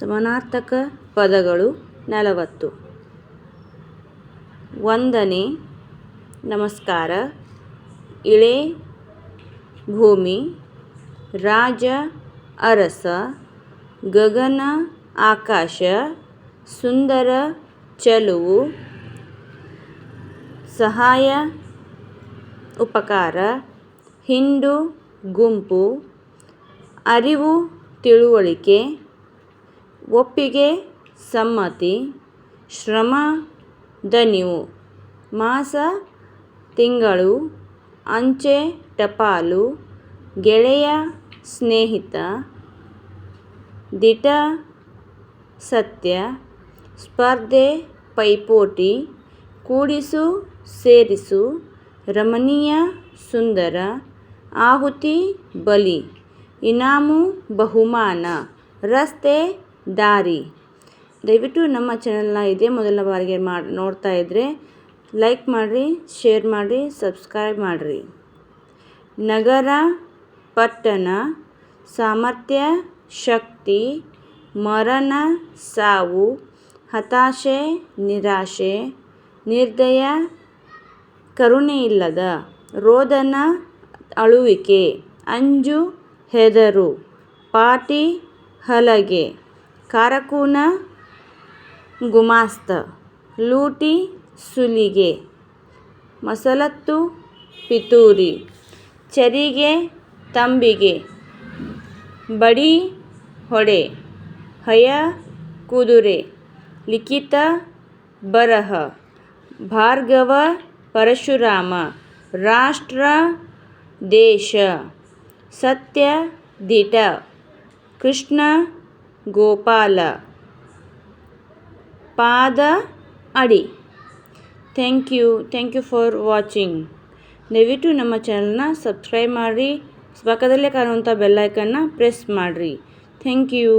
ಸಮಾನಾರ್ಥಕ ಪದಗಳು ನಲವತ್ತು. ಒಂದನೇ, ನಮಸ್ಕಾರ. ಇಳೆ ಭೂಮಿ, ರಾಜ ಅರಸ, ಗಗನ ಆಕಾಶ, ಸುಂದರ ಚಲುವು, ಸಹಾಯ ಉಪಕಾರ, ಹಿಂಡು ಗುಂಪು, ಅರಿವು ತಿಳುವಳಿಕೆ ಒಪ್ಪಿಗೆ ಸಮ್ಮತಿ. ಶ್ರಮ ದಣಿವು ಮಾಸ, ತಿಂಗಳು, ಅಂಚೆ, ಟಪಾಲು, ಗೆಳೆಯ ಸ್ನೇಹಿತ, ದಿಟ, ಸತ್ಯ, ಸ್ಪರ್ಧೆ, ಪೈಪೋಟಿ, ಕೂಡಿಸು, ಸೇರಿಸು, ರಮಣೀಯ, ಸುಂದರ, ಆಹುತಿ, ಬಲಿ, ಇನಾಮು, ಬಹುಮಾನ, ರಸ್ತೆ ದಾರಿ. ದಯವಿಟ್ಟು ನಮ್ಮ ಚಾನಲ್ನ ಇದೇ ಮೊದಲ ಬಾರಿಗೆ ಮಾಡಿ, ನೋಡ್ತಾ ಇದ್ದರೆ ಲೈಕ್ ಮಾಡಿರಿ, ಶೇರ್ ಮಾಡಿರಿ, ಸಬ್ಸ್ಕ್ರೈಬ್ ಮಾಡಿರಿ. ನಗರ ಪಟ್ಟಣ ಸಾಮರ್ಥ್ಯ, ಶಕ್ತಿ, ಮರಣ ಸಾವು, ಹತಾಶೆ, ನಿರಾಶೆ, ನಿರ್ದಯ ಕರುಣೆಯಿಲ್ಲದ ರೋದನ ಅಳುವಿಕೆ, ಅಂಜು ಹೆದರು, ಪಾಟಿ ಹಲಗೆ. ಕಾರಕೂನ, ಗುಮಾಸ್ತ, ಲೂಟಿ, ಸುಲಿಗೆ, ಮಸಲತ್ತು, ಪಿತೂರಿ, ಚರಿಗೆ, ತಂಬಿಗೆ, ಬಡಿ, ಹೊಡೆ, ಹಯ, ಕುದುರೆ, ಲಿಖಿತ, ಬರಹ, ಭಾರ್ಗವ, ಪರಶುರಾಮ, ರಾಷ್ಟ್ರ, ದೇಶ, ಸತ್ಯ, ದಿಟ, ಕೃಷ್ಣ ಗೋಪಾಲ ಪಾದ ಅಡಿ thank you thank you for watching ದಯವಿಟ್ಟು ನಮ್ಮ ಚಾನಲ್ನ ಸಬ್ಸ್ಕ್ರೈಬ್ ಮಾಡಿರಿ ಪಕ್ಕದಲ್ಲೇ ಕಾಣುವಂಥ ಬೆಲ್ಲೈಕನ್ನ ಪ್ರೆಸ್ ಮಾಡಿರಿ ಥ್ಯಾಂಕ್ ಯು